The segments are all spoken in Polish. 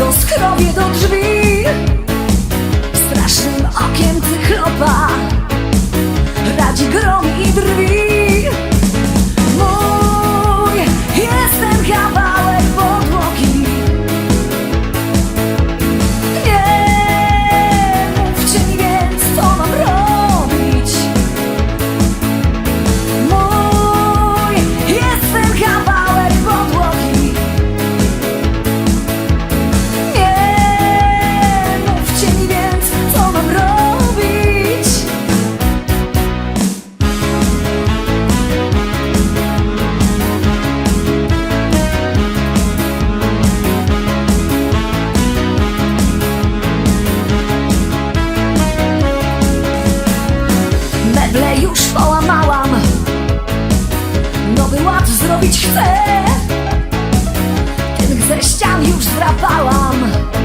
go schrowie do drzwi. Strasznym okiem cyklopa Radzi grom i drwi. robić chcę Tych ze ścian już zdrapałam.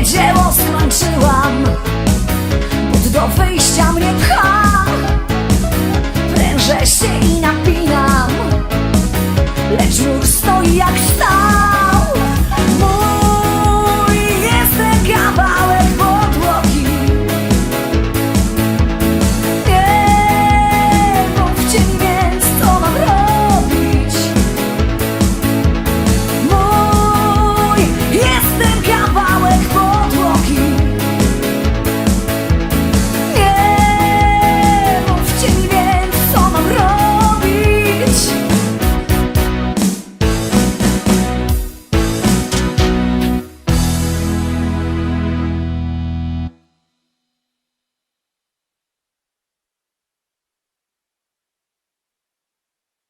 Moje dzieło skończyłam. But do wyjścia mnie pcha. Prężę się i napiję